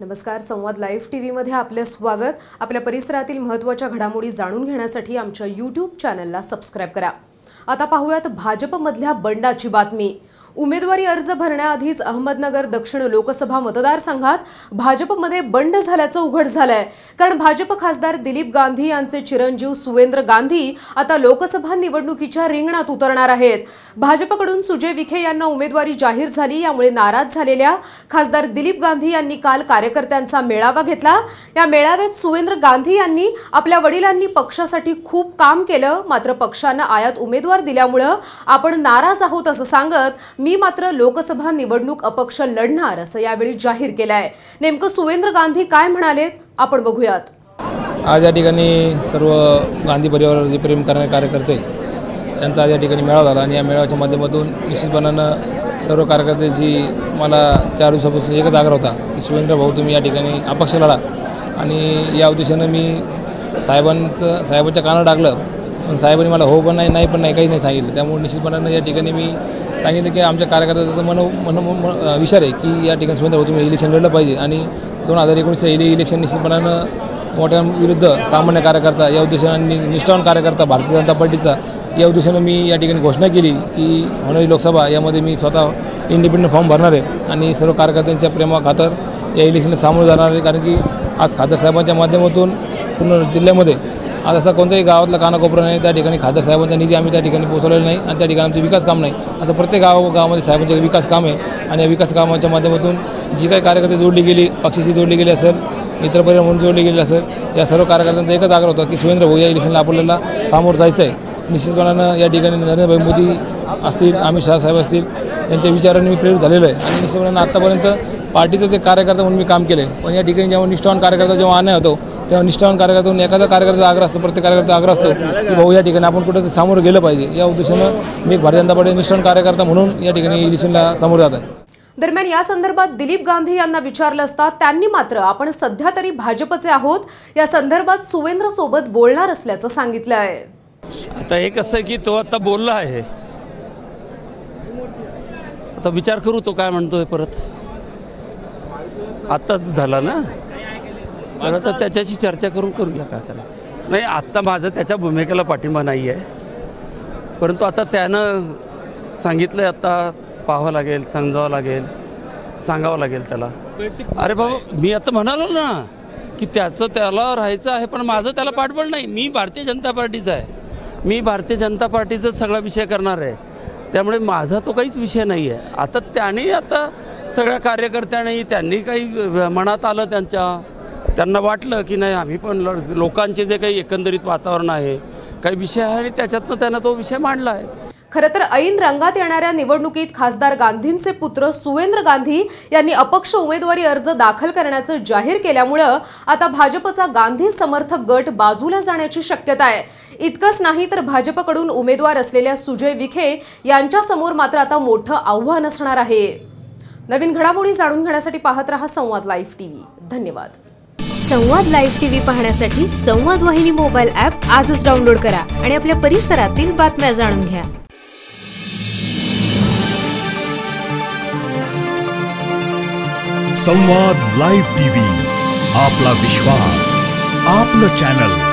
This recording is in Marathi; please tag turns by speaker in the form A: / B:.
A: नमस्कार संवाद लाईव्ह टी व्हीमध्ये आपले स्वागत. आपल्या परिसरातील महत्त्वाच्या घडामोडी जाणून घेण्यासाठी आमच्या यूट्यूब चॅनलला सबस्क्राईब करा. आता पाहूयात भाजपमधल्या बंडाची बातमी. उमेदवारी अर्ज भरण्याआधीच अहमदनगर दक्षिण लोकसभा मतदारसंघात भाजपमध्ये बंड झाल्याचं उघड झालंय. कारण भाजप खासदार दिलीप गांधी यांचे चिरंजीव सुवेंद्र गांधी आता लोकसभा निवडणुकीच्या रिंगणात उतरणार आहेत. भाजपकडून सुजय विखे यांना उमेदवारी जाहीर झाली यामुळे नाराज झालेल्या खासदार दिलीप गांधी यांनी काल कार्यकर्त्यांचा मेळावा घेतला. या मेळाव्यात सुवेंद्र गांधी यांनी आपल्या वडिलांनी पक्षासाठी खूप काम केलं मात्र पक्षानं आयात उमेदवार दिल्यामुळं आपण नाराज आहोत असं सांगत मी मात्र लोकसभा निवडणूक अपक्ष लढणार असं यावेळी जाहीर केलं आहे नेमकं सुवेंद्र गांधी काय म्हणाले आपण बघूयात.
B: आज या ठिकाणी सर्व गांधी परिवारावर जे प्रेम करणारे कार्यकर्ते यांचा आज या ठिकाणी मेळावा झाला आणि या मेळाव्याच्या माध्यमातून निश्चितपणानं सर्व कार्यकर्त्यांची मला चार दिवसापासून एकच आग्रह होता की सुरेंद्र भाऊ तुम्ही या ठिकाणी अपक्ष लढा. आणि या उद्देशानं मी साहेबांचं साहेबांच्या कानावर टाकलं. पण साहेबांनी मला हो पण नाही नाही पण नाही काही नाही सांगितलं. त्यामुळे निश्चितपणानं या ठिकाणी मी सांगितलं की आमच्या कार्यकर्त्याचा मन मन मन- विचार आहे की या ठिकाणी सुंदर तुम्ही इलेक्शन लढलं पाहिजे. आणि दोन हजार एकोणीसचं इले इलेक्शन निश्चितपणानं मोठ्या विरुद्ध सामान्य कार्यकर्ता या उद्देशानं निष्ठावान कार्यकर्ता भारतीय जनता पार्टीचा या उद्देशानं मी या ठिकाणी घोषणा केली की होणारी लोकसभा यामध्ये मी स्वतः इंडिपेंडंट फॉर्म भरणार आहे. आणि सर्व कार्यकर्त्यांच्या प्रेमा खातर या इलेक्शनला सामोरं जाणार आहे. कारण की आज खासदार साहेबांच्या माध्यमातून पूर्ण जिल्ह्यामध्ये आज असा कोणताही गावातला कानाकोपरा नाही त्या ठिकाणी खासदार साहेबांचा निधी आम्ही त्या ठिकाणी पोहोचवलेला नाही आणि त्या ठिकाणी आमचे विकास काम नाही. असं प्रत्येक गाव गावामध्ये साहेबांचे विकास काम आहे आणि या विकास कामाच्या माध्यमातून जी काही कार्यकर्ते जोडली गेली पक्षाशी जोडली गेली असेल मित्रपरिवार म्हणून जोडली गेली असेल या सर्व कार्यकर्त्यांचा एकच आग्रह होता की सुरेंद्र भाऊ या इलेक्शनला आपल्याला सामोरं जायचं आहे निश्चितपणानं या ठिकाणी नरेंद्रभाई मोदी असतील अमित शाह साहेब असतील त्यांच्या विचारांनी मी प्रेरित झालेलो आहे. आणि निश्चितपणानं आत्तापर्यंत पार्टीचं जे कार्यकर्ता म्हणून मी काम केलं आहे पण या ठिकाणी जेव्हा निष्ठावान कार्यकर्ता जेव्हा आणण्यात होतो तेव्हा निष्ठावान कार्यकर्ता म्हणून एखादा कार्यकर्ता आग्रह असतो प्रत्येक कार्यकर्ता आग्रह असतो की भाऊ या ठिकाणी आपण कुठं सामोरं गेलं पाहिजे. या उद्देशानं मी एक भारतीय जनता पार्टी निष्ठावान कार्यकर्ता म्हणून या ठिकाणी इलेक्शनला सामोरं जात आहे.
A: दरम्यान या संदर्भात दिलीप गांधी यांना विचारलं असता त्यांनी मात्र आपण सध्या तरी भाजपचे आहोत. या संदर्भात सुवेंद्र सोबत बोलणार असल्याचं सांगितलं आहे.
C: आता एक असं आहे की तो आता बोलला आहे. आता विचार करू तो काय म्हणतोय परत. आत्ताच झाला ना? तर आता त्याच्याशी चर्चा करून करूया काय करायचं. नाही आत्ता माझं त्याच्या भूमिकेला पाठिंबा नाही आहे परंतु आता त्यानं सांगितलं आहे आता पाहावं लागेल समजावं लागेल सांगावं लागेल त्याला. अरे बाबा मी आता म्हणालो ना की त्याचं त्याला राहायचं आहे पण माझं त्याला पाठबळ नाही. मी भारतीय जनता पार्टीचा आहे. मी भारतीय जनता पार्टीचा सगळा विषय करणार आहे. त्यामुळे माझा तो काहीच विषय नाही आहे आता त्याने आता सगळ्या कार्यकर्त्यांनी त्यांनी काही मनात आलं त्यांच्या त्यांना वाटलं की नाही आम्ही पण लढ- लोकांचे जे काही एकंदरीत वातावरण आहे काही विषय आहे आणि त्याच्यातनं त्यानं तो विषय मांडला आहे.
A: खरं तर ऐन रंगात येणाऱ्या निवडणुकीत खासदार गांधींचे पुत्र सुवेंद्र गांधी यांनी अपक्ष उमेदवारी अर्ज दाखल करण्याचं जाहीर केल्यामुळं आता भाजपचा गांधी समर्थक गट बाजूला जाण्याची शक्यता आहे. इतकंच नाही तर भाजपकडून उमेदवार असलेल्या सुजय विखे यांच्यासमोर मात्र आता मोठं आव्हान असणार आहे. नवीन घडामोडी जाणून घेण्यासाठी पाहत रहा संवाद लाईव्ह टीव्ही. धन्यवाद.
D: संवाद लाईव्ह टीव्ही पाहण्यासाठी संवाद वाहिनी मोबाईल ॲप आजच डाउनलोड करा आणि आपल्या परिसरातील बातम्या जाणून घ्या.
E: संवाद लाईव्ह टीव्ही आपला विश्वास आपलं चॅनल.